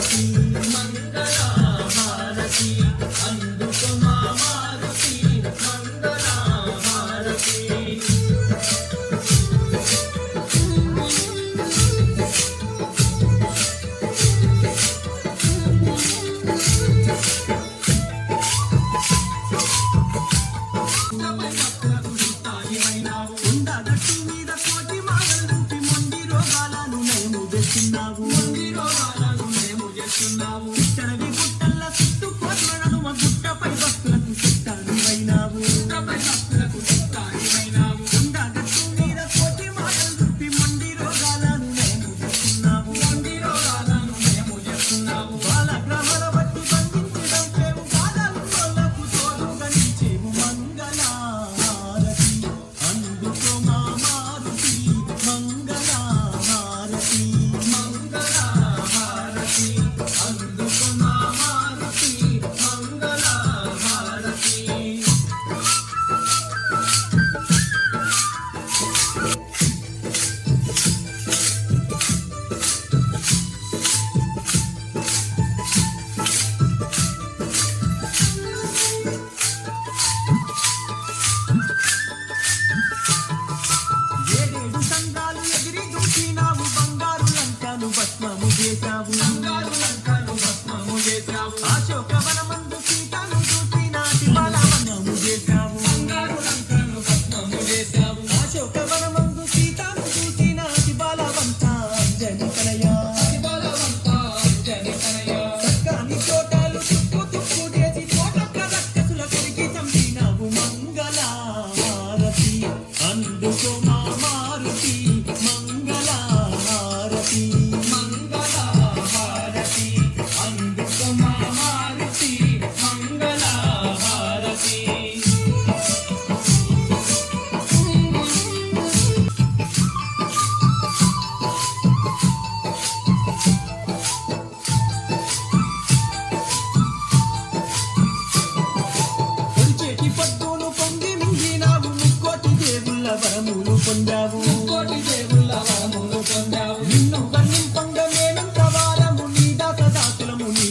see. ఆశోకవనం పొందావు? కోటి దేవుళ్ళ వరములు పొందావు. నిన్ను వర్ణింపంగా మేమంత వారము నీ దాత దాసులము నీ